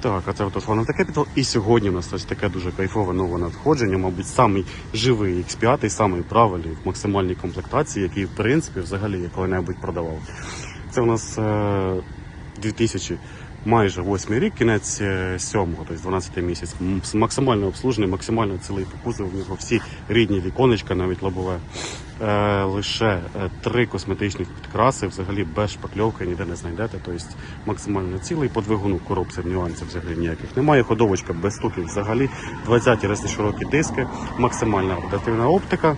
Так, а це автофон Capital. І сьогодні у нас ось таке дуже кайфове нове надходження. Мабуть, самий живий X5, самий правильний в максимальній комплектації, який, в принципі, взагалі я коли-небудь продавав. Це у нас е, 2000 майже 8 рік, кінець 7, тобто 12 місяць. Максимально обслужений, максимально цілий по кузову, в нього всі рідні віконечка, навіть лобове. Е, лише е, три косметичних підкраси, взагалі без шпакльовки ніде не знайдете. Тобто максимально цілий по двигуну коробців нюансів взагалі ніяких немає. Ходовочка без стуків взагалі. 20 ресні широкі диски, максимальна адаптивна оптика.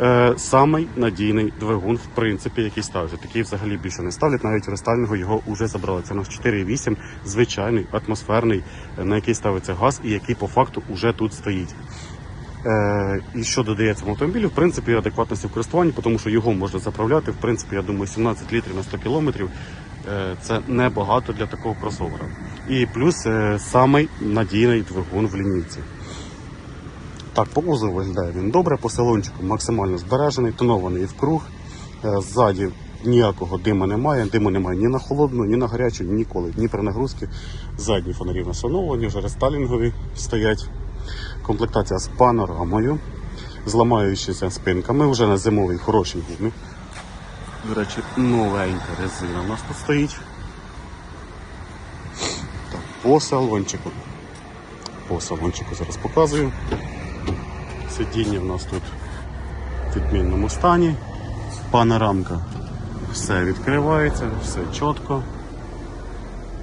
Е, самий надійний двигун, в принципі, який ставиться. Такий взагалі більше не ставлять, навіть в рестайлінгу його вже забрали. Це у нас 4.8, звичайний, атмосферний, е, на який ставиться газ і який по факту вже тут стоїть. Е, і що додається в автомобілі, в принципі, адекватності в користуванні, тому що його можна заправляти. В принципі, я думаю, 17 літрів на 100 кілометрів е, це небагато для такого кросовера. І плюс е, самий надійний двигун в лінійці. Так, по кузову виглядає він добре, по салончику максимально збережений, тонований в круг. Е, Ззаді ніякого диму немає, диму немає ні на холодну, ні на гарячу, ніколи, ні при нагрузці. Задні фонарі встановлені, вже рестайлінгові стоять. Комплектація з панорамою, з ламаючися спинками, вже на зимовій хорошій гумі. До речі, новенька резина у нас тут стоїть. Так, по салончику. По салончику зараз показую. Сидіння в нас тут в відмінному стані. Панорамка. Все відкривається, все чітко.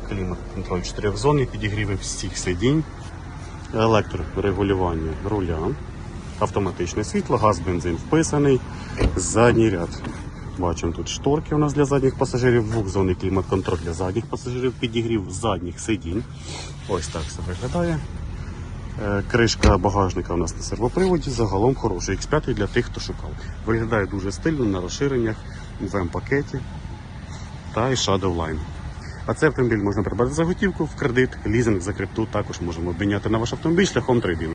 Клімат контроль 4 зони, підігріви всіх сидінь, електрорегулювання руля, автоматичне світло, газ, бензин вписаний, задній ряд. Бачимо тут шторки у нас для задніх пасажирів, двохзонний клімат-контроль для задніх пасажирів, підігрів задніх сидінь. Ось так все виглядає. Е, Кришка багажника у нас на сервоприводі, загалом хороший X5 для тих, хто шукав. Виглядає дуже стильно на розширеннях, в М-пакеті та і Shadow Line. А цей автомобіль можна придбати за готівку в кредит, лізинг за крипту також можемо обміняти на ваш автомобіль шляхом трейдингу.